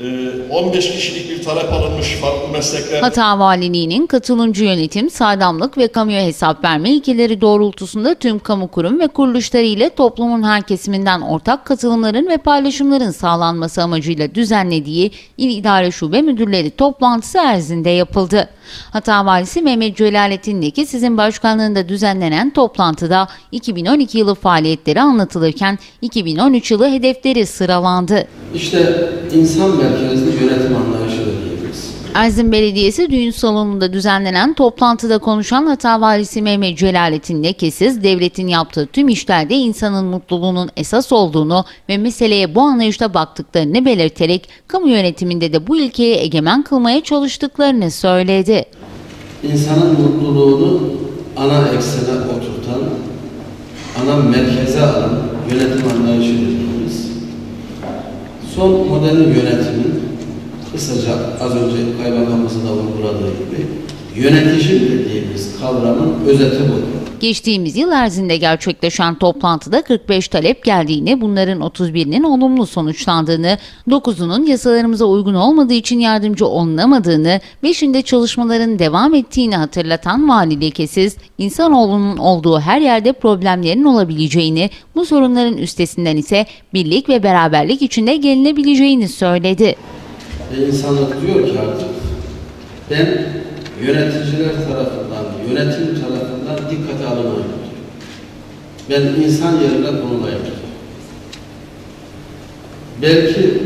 Ee, 15 kişilik bir talep alınmış farklı meslekler. Hata Valiliği'nin katılımcı yönetim, saydamlık ve kamuya hesap verme ilkeleri doğrultusunda tüm kamu kurum ve kuruluşları ile toplumun her kesiminden ortak katılımların ve paylaşımların sağlanması amacıyla düzenlediği İl İdare Şube Müdürleri toplantısı Erzin'de yapıldı. Hata Valisi Mehmet Celalettin Leki sizin başkanlığında düzenlenen toplantıda 2012 yılı faaliyetleri anlatılırken 2013 yılı hedefleri sıralandı. İşte insan merkezli yönetim anlayışı. Erzin Belediyesi düğün salonunda düzenlenen toplantıda konuşan Hata Valisi Mehmet Celalettin Lekesiz, devletin yaptığı tüm işlerde insanın mutluluğunun esas olduğunu ve meseleye bu anlayışla baktıklarını belirterek kamu yönetiminde de bu ilkeyi egemen kılmaya çalıştıklarını söyledi. İnsanın mutluluğunu ana eksene oturtan, ana merkeze alan yönetim anlayışı dediğimiz son modern yönetimin kısaca az önce kaymakamımızın da vurguladığı gibi yönetici dediğimiz kavramın özeti bu. Geçtiğimiz yıl Erzin'de gerçekleşen toplantıda 45 talep geldiğini, bunların 31'inin olumlu sonuçlandığını, 9'unun yasalarımıza uygun olmadığı için yardımcı olunamadığını, 5'inde çalışmaların devam ettiğini hatırlatan Vali Lekesiz, insanoğlunun olduğu her yerde problemlerin olabileceğini, bu sorunların üstesinden ise birlik ve beraberlik içinde gelinebileceğini söyledi. Ve insanlık diyor ki artık ben yöneticiler tarafından, yönetim tarafından dikkate diyor. Ben insan yerine konulayım. Belki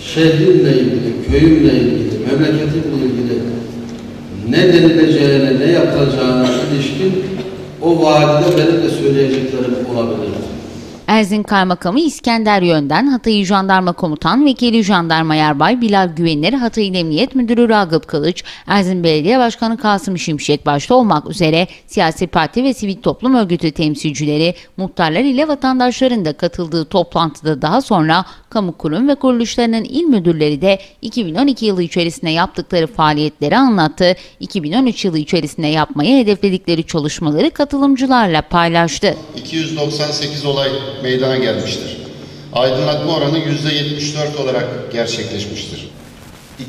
şehrimle ilgili, köyümle ilgili, memleketimle ilgili ne denileceğine, ne yapılacağına ilişkin o vadide benim de söyleyeceklerim olabilir. Erzin Kaymakamı İskender Yönden, Hatay Jandarma Komutan Vekili Jandarma Yarbay Bilal Güvenilir, Hatay Emniyet Müdürü Ragıp Kılıç, Erzin Belediye Başkanı Kasım Şimşek başta olmak üzere siyasi parti ve sivil toplum örgütü temsilcileri, muhtarlar ile vatandaşların da katıldığı toplantıda daha sonra kamu kurum ve kuruluşlarının il müdürleri de 2012 yılı içerisinde yaptıkları faaliyetleri anlattı. 2013 yılı içerisinde yapmayı hedefledikleri çalışmaları katılımcılarla paylaştı. 298 olay meydana gelmiştir. Aydınlatma oranı %74 olarak gerçekleşmiştir.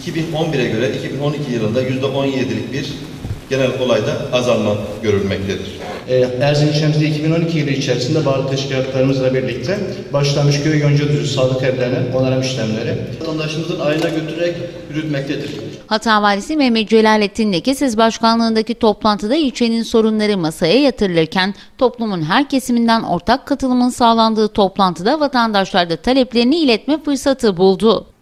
2011'e göre 2012 yılında %17'lik bir genel olayda azalma görülmektedir. Erzin ilçemizde 2012 yılı içerisinde bağlı teşkilatlarımızla birlikte başlamış köy yonca düzü sağlık evlerine onarım işlemleri Vatandaşımızın ayına götürerek yürütmektedir. Hata Valisi Mehmet Celalettin Lekesiz başkanlığındaki toplantıda ilçenin sorunları masaya yatırılırken toplumun her kesiminden ortak katılımın sağlandığı toplantıda vatandaşlar da taleplerini iletme fırsatı buldu.